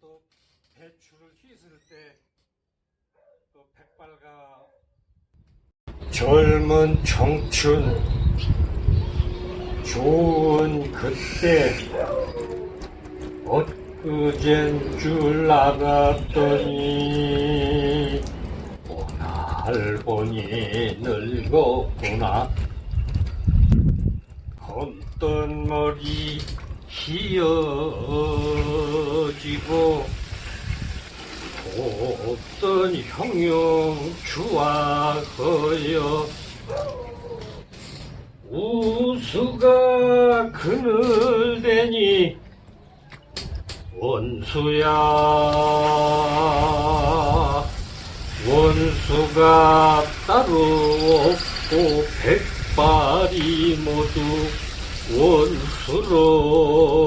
또 배추를 씻을 때또 백발가 젊은 청춘 좋은 그때 엊그젠 줄 알았더니 오늘 보니 늙었구나. 검던 머리 희어지고 곱던 형용 주악하여 우수가 그늘대니 원수야. 원수가 따로 없고 백발이 모두 원수로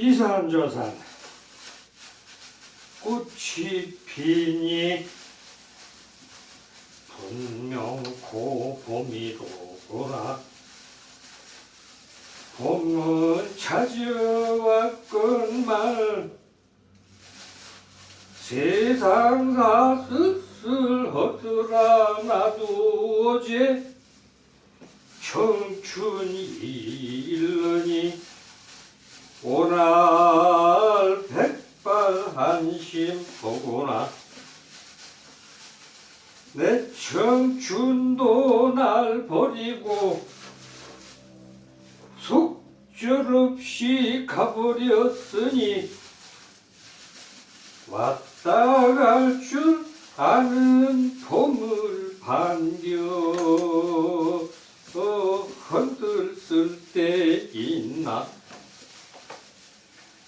이산저산 꽃이 피니 분명 고 봄이로구나 봄은 찾아왔건만 세상사 쓸쓸하더라 나도 어제 청춘이 일러니 오날 백발 한심 보구나. 내 청춘도 날 버리고 속절없이 가버렸으니 왔다 갈 줄 아는 봄을 반겨 어, 흔들쓸 때 있나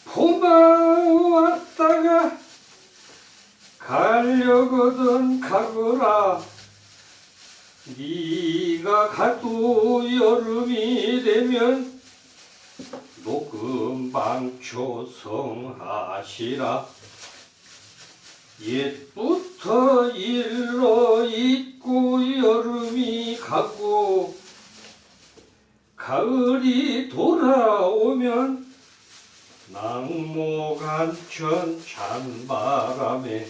봄아 왔다가 가려거든 가거라 네가 여름이 되면 녹음방 초성하시라. 옛부터 일로 있고 여름이 가고 가을이 돌아오면 낙모간천 찬바람에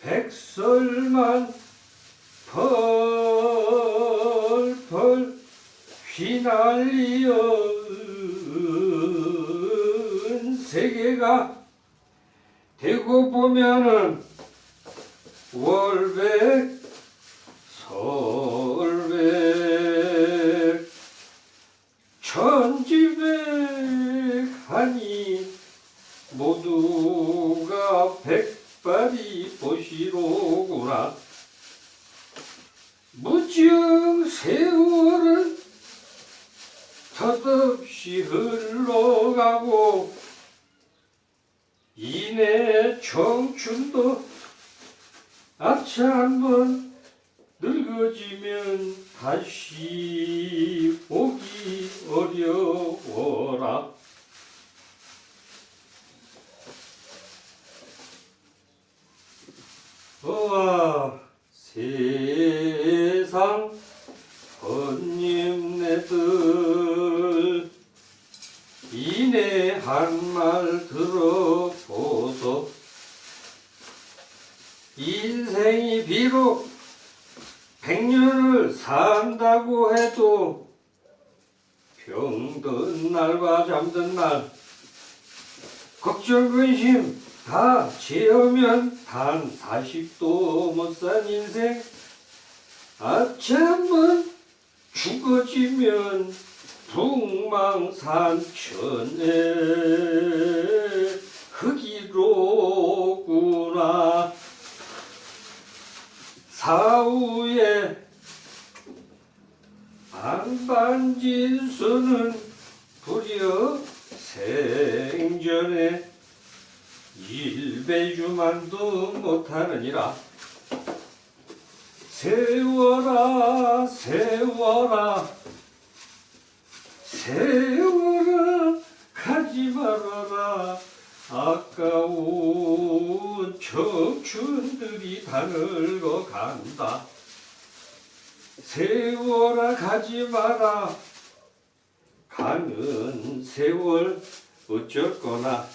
백설만 펄 펄 휘날리는 세계가 되고 보면은 월백 설백 천지백하니 모두가 백발이 보시로구나 무증 세월은 덧없이 흘러가고 이내 청춘도 아차 한번 늙어지면 다시 오기 어려워라. 어와 세상 헌님네들 이내 한 말 들어보소 인생이 비록 백년을 산다고 해도 병든 날과 잠든 날 걱정 근심 다 채우면 단 40도 못 산 인생 한번 죽어지면 북망산천에 흙이로구나 사후에 안반진수는 부려 생전에 일배주만도 못하느니라. 세워라 세워라. 세워라 가지 말아라 아까운 청춘들이 다 늙어간다. 세워라 가지 마라. 가는 세월 어쩌거나.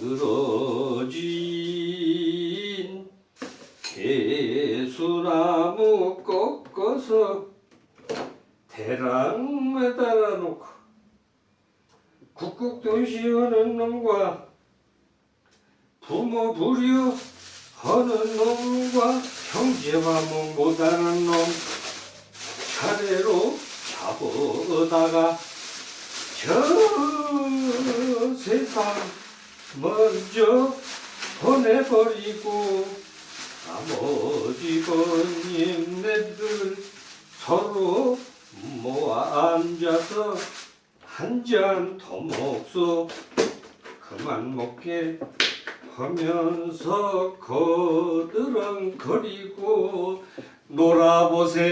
늘어진 개수나무 꺾어서 대랑 매달아 놓고 국국 도시 하는 놈과 부모 부려 하는 놈과 형제와뭐 못하는 놈 차례로 잡아다가 저 세상 먼저 보내버리고 나머지 번님네들 서로 모아 앉아서 한 잔 더 먹소. 그만 먹게 하면서 거드렁거리고 놀아보세